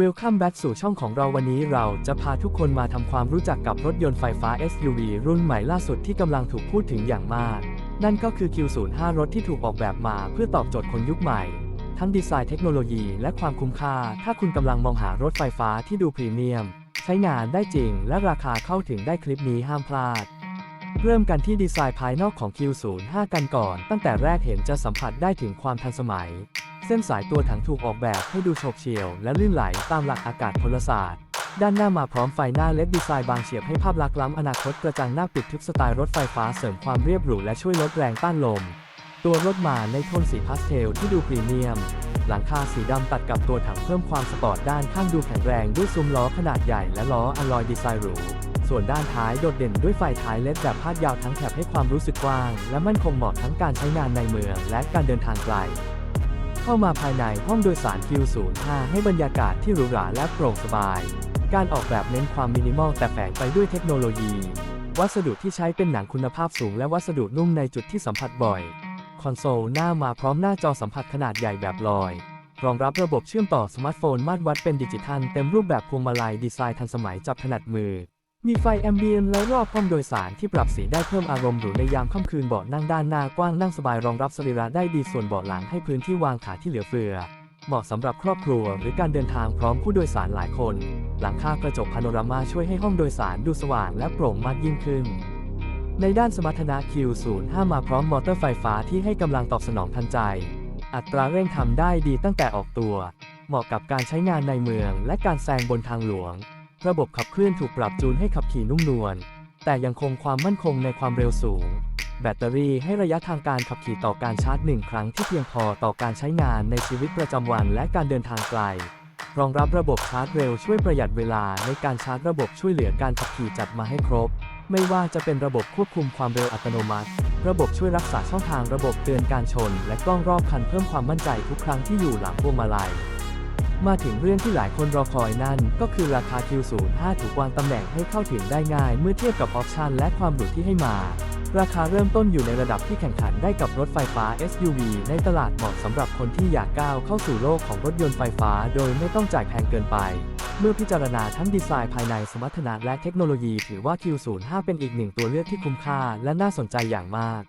Welcome back สู่ช่องของเราวันนี้เราจะพาทุกคนมาทำความรู้จักกับรถยนต์ไฟฟ้า SUV รุ่นใหม่ล่าสุดที่กำลังถูกพูดถึงอย่างมาก นั่นก็คือ Q05 รถที่ถูกออกแบบมาเพื่อตอบโจทย์คนยุคใหม่ ทั้งดีไซน์เทคโนโลยีและความคุ้มค่า ถ้าคุณกำลังมองหารถไฟฟ้าที่ดูพรีเมียม ใช้งานได้จริงและราคาเข้าถึงได้คลิปนี้ห้ามพลาด เริ่มกันที่ดีไซน์ภายนอกของ Q05 กันก่อน ตั้งแต่แรกเห็นจะสัมผัสได้ถึงความทันสมัย เส้นสายตัวถังถูกออกแบบให้ดูโฉบเฉี่ยว และลื่นไหลตามหลักอากาศพลศาสตร์ ด้านหน้ามาพร้อมไฟหน้าเล็ดดีไซน์บางเฉียบให้ภาพลักษณ์ล้ำอนาคตกระจังหน้าปิดทึบสไตล์รถไฟฟ้าเสริมความเรียบหรูและช่วยลดแรงต้านลม ตัวรถมาในโทนสีพาสเทลที่ดูพรีเมียม หลังคาสีดำตัดกับตัวถังเพิ่มความสปอร์ตด้านข้างดูแข็งแรงด้วยซุ้มล้อขนาดใหญ่และล้ออลลอยดีไซน์หรู ส่วนด้านท้ายโดดเด่นด้วยไฟท้ายเลดแบบพาดยาวทั้งแถบให้ความรู้สึกกว้าง และมั่นคงเหมาะทั้งการใช้งานในเมืองและการเดินทางไกล เข้ามาภายในห้องโดยสาร Q05 ให้บรรยากาศที่หรูหราและโปร่งสบาย การออกแบบเน้นความมินิมอลแต่แฝงไปด้วยเทคโนโลยี วัสดุที่ใช้เป็นหนังคุณภาพสูง และวัสดุนุ่มในจุดที่สัมผัสบ่อย คอนโซลหน้ามาพร้อมหน้าจอสัมผัสขนาดใหญ่แบบลอยรองรับระบบเชื่อมต่อสมาร์ทโฟนมาตรวัดเป็นดิจิทัลเต็มรูปแบบพวงมาลัยดีไซน์ทันสมัยจับถนัดมือ มีไฟแอมเบียนและรอบห้องโดยสารที่ปรับสีได้เพิ่มอารมณ์หรูในยามค่ำคืนเบาะนั่งด้านหน้ากว้างนั่งสบายรองรับสรีระได้ดีส่วนเบาะหลังให้พื้นที่วางขาที่เหลือเฟือ เหมาะสำหรับครอบครัวหรือการเดินทางพร้อมผู้โดยสารหลายคน หลังคากระจกพาโนรามาช่วยให้ห้องโดยสารดูสว่างและโปร่งมากยิ่งขึ้น ในด้านสมรรถนะ Q05 มาพร้อมมอเตอร์ไฟฟ้าที่ให้กำลังตอบสนองทันใจ อัตราเร่งทำได้ดีตั้งแต่ออกตัว เหมาะกับการใช้งานในเมืองและการแซงบนทางหลวง ระบบขับเคลื่อนถูกปรับจูนให้ขับขี่นุ่มนวล แต่ยังคงความมั่นคงในความเร็วสูง แบตเตอรี่ให้ระยะทางการขับขี่ต่อการชาร์จหนึ่งครั้งที่เพียงพอต่อการใช้งานในชีวิตประจำวันและการเดินทางไกล รองรับระบบชาร์จเร็วช่วยประหยัดเวลาในการชาร์จระบบช่วยเหลือการขับขี่จัดมาให้ครบ ไม่ว่าจะเป็นระบบควบคุมความเร็วอัตโนมัติ ระบบช่วยรักษาช่องทางระบบเตือนการชน และกล้องรอบคันเพิ่มความมั่นใจทุกครั้งที่อยู่หลังพวงมาลัย มาถึงเรื่องที่หลายคนรอคอยนั่น ก็คือราคา Q05 ถูกวางตำแหน่งให้เข้าถึงได้ง่าย เมื่อเทียบกับออปชันและความหรูที่ให้มา ราคาเริ่มต้นอยู่ในระดับที่แข่งขันได้กับรถไฟฟ้า SUV ในตลาดเหมาะสำหรับคนที่อยากก้าวเข้าสู่โลกของรถยนต์ไฟฟ้า โดยไม่ต้องจ่ายแพงเกินไปเมื่อพิจารณาทั้งดีไซน์ภายในสมรรถนะและเทคโนโลยี ถือว่า Q05 เป็นอีกหนึ่งตัวเลือกที่คุ้มค่าและน่าสนใจอย่างมาก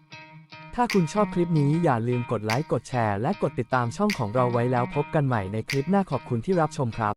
ถ้าคุณชอบคลิปนี้อย่าลืมกดไลค์ กดแชร์ และกดติดตามช่องของเราไว้แล้วพบกันใหม่ในคลิปหน้าขอบคุณที่รับชมครับ